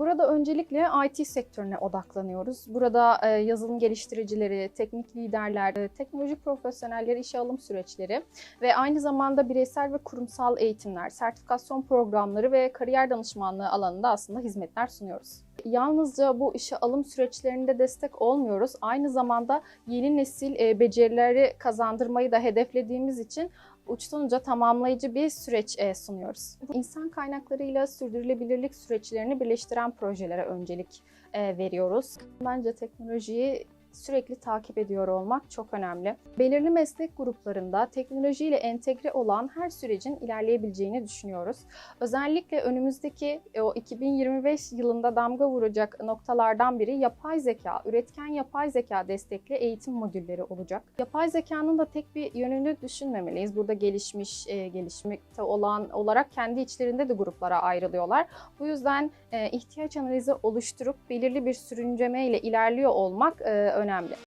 Burada öncelikle IT sektörüne odaklanıyoruz. Burada e, yazılım geliştiricileri, teknik liderler, e, teknolojik profesyonelleri işe alım süreçleri ve aynı zamanda bireysel ve kurumsal eğitimler, sertifikasyon programları ve kariyer danışmanlığı alanında aslında hizmetler sunuyoruz. Yalnızca bu işe alım süreçlerinde destek olmuyoruz. Aynı zamanda yeni nesil e, becerileri kazandırmayı da hedeflediğimiz için uçtan uca tamamlayıcı bir süreç e, sunuyoruz. İnsan kaynaklarıyla sürdürülebilirlik süreçlerini birleştiren projelere öncelik e, veriyoruz. Bence teknolojiyi sürekli takip ediyor olmak çok önemli. Belirli meslek gruplarında teknolojiyle entegre olan her sürecin ilerleyebileceğini düşünüyoruz. Özellikle önümüzdeki e, o 2025 yılında damga vuracak noktalardan biri yapay zeka, üretken yapay zeka destekli eğitim modülleri olacak. Yapay zekanın da tek bir yönünü düşünmemeliyiz. Burada gelişmiş, e, gelişmekte olan olarak kendi içlerinde de gruplara ayrılıyorlar. Bu yüzden e, ihtiyaç analizi oluşturup belirli bir sürünceme ile ilerliyor olmak önemli.